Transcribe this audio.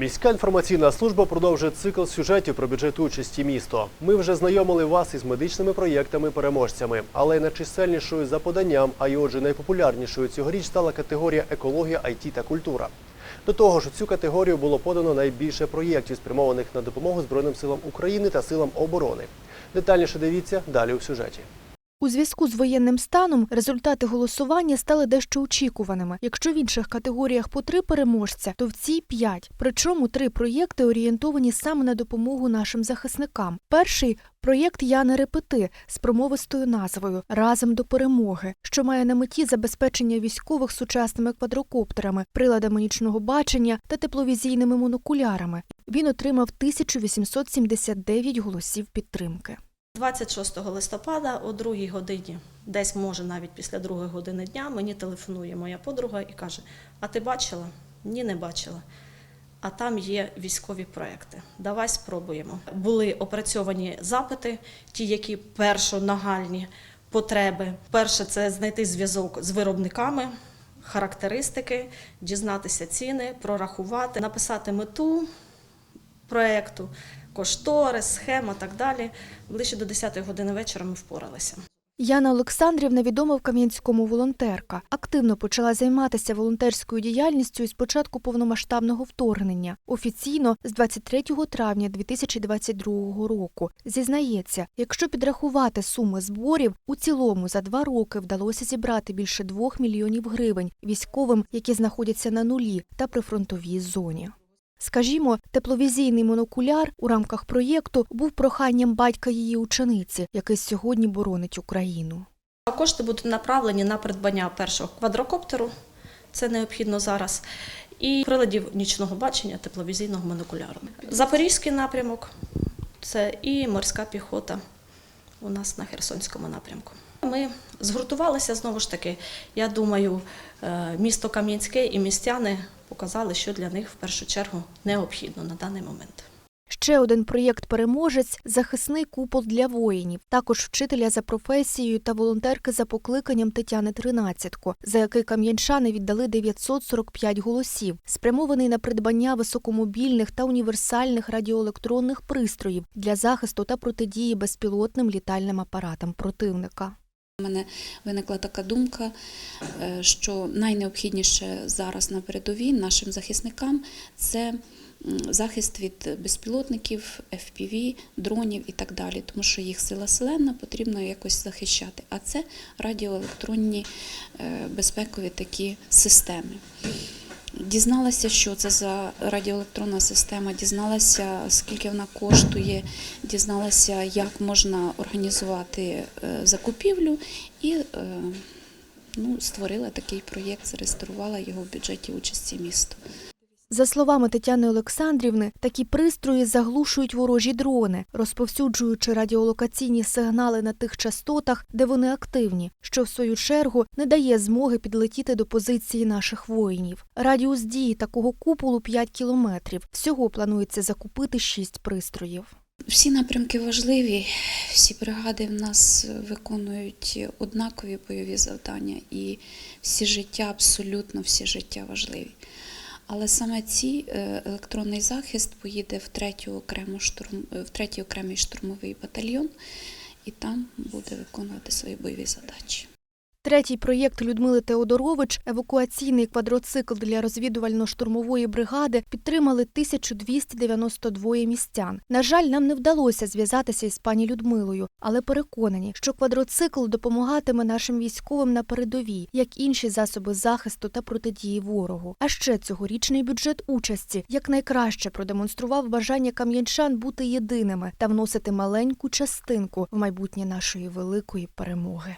Міська інформаційна служба продовжує цикл сюжетів про бюджет участі місто. Ми вже знайомили вас із медичними проєктами-переможцями, але найчисельнішою за поданням, а й отже найпопулярнішою цьогоріч стала категорія екологія, IT та культура. До того ж, у цю категорію було подано найбільше проєктів, спрямованих на допомогу Збройним силам України та силам оборони. Детальніше дивіться далі у сюжеті. У зв'язку з воєнним станом результати голосування стали дещо очікуваними. Якщо в інших категоріях по три переможця, то в цій п'ять. Причому три проєкти орієнтовані саме на допомогу нашим захисникам. Перший проєкт Яни Репети з промовистою назвою Разом до перемоги, що має на меті забезпечення військових сучасними квадрокоптерами, приладами нічного бачення та тепловізійними монокулярами. Він отримав 1879 голосів підтримки. 26 листопада о 2 годині, десь може навіть після 2 години дня, мені телефонує моя подруга і каже: А ти бачила? Ні, не бачила. А там є військові проекти. Давай спробуємо. Були опрацьовані запити, ті, які першонагальні потреби. Перше це знайти зв'язок з виробниками, характеристики, дізнатися ціни, прорахувати, написати мету проекту, кошторис, схема так далі. Ближче до 10 години вечора ми впоралися. Яна Олександрівна відома в Кам'янському волонтерка. Активно почала займатися волонтерською діяльністю із початку повномасштабного вторгнення. Офіційно з 23 травня 2022 року. Зізнається, якщо підрахувати суми зборів, у цілому за два роки вдалося зібрати більше двох мільйонів гривень військовим, які знаходяться на нулі та прифронтовій зоні. Скажімо, тепловізійний монокуляр у рамках проєкту був проханням батька її учениці, який сьогодні боронить Україну. Кошти будуть направлені на придбання першого квадрокоптеру. Це необхідно зараз. І приладів нічного бачення тепловізійного монокуляру. Запорізький напрямок це і морська піхота у нас на Херсонському напрямку. Ми згуртувалися знову ж таки. Я думаю, е, місто Кам'янське і містяни показали, що для них в першу чергу необхідно на даний момент. Ще один проєкт переможець захисний купол для воїнів, також вчителя за професією та волонтерки за покликанням Тетяни Тринадцятко, за який кам'янчани віддали 945 голосів, спрямований на придбання високомобільних та універсальних радіоелектронних пристроїв для захисту та протидії безпілотним літальним апаратам противника. У мене виникла така думка, е, що найнеобхідніше зараз на передовій нашим захисникам це захист від безпілотників, FPV, дронів і так далі, тому що їх сила селена потрібно якось захищати. А це радіоелектронні е, безпекові такі системи. Дізналася, що це за радіоелектронна система, дізналася, скільки вона коштує, дізналася, як можна організувати е, закупівлю і е, ну, створила такий проєкт, зареєструвала його в бюджеті участі міста. За словами Тетяни Олександрівни, такі пристрої заглушують ворожі дрони, розповсюджуючи радіолокаційні сигнали на тих частотах, де вони активні, що в свою чергу не дає змоги підлетіти до позиції наших воїнів. Радіус дії такого куполу 5 кілометрів. Всього планується закупити 6 пристроїв. Всі напрямки важливі, всі бригади в нас виконують однакові бойові завдання, і всі життя, абсолютно всі життя важливі. Але саме ці е, електронний захист поїде в штурм, е, третій окремий штурмовий батальйон, і там буде виконувати свої бойові задачі. Третій проєкт Людмили Теодорович евакуаційний квадроцикл для розвідувально-штурмової бригади підтримали 1292 містян. На жаль, нам не вдалося зв'язатися із пані Людмилою, але переконані, що квадроцикл допомагатиме нашим військовим на передовій, як інші засоби захисту та протидії ворогу. А ще цьогорічний бюджет участі якнайкраще продемонстрував бажання кам'янчан бути єдиними та вносити маленьку частинку в майбутнє нашої великої перемоги.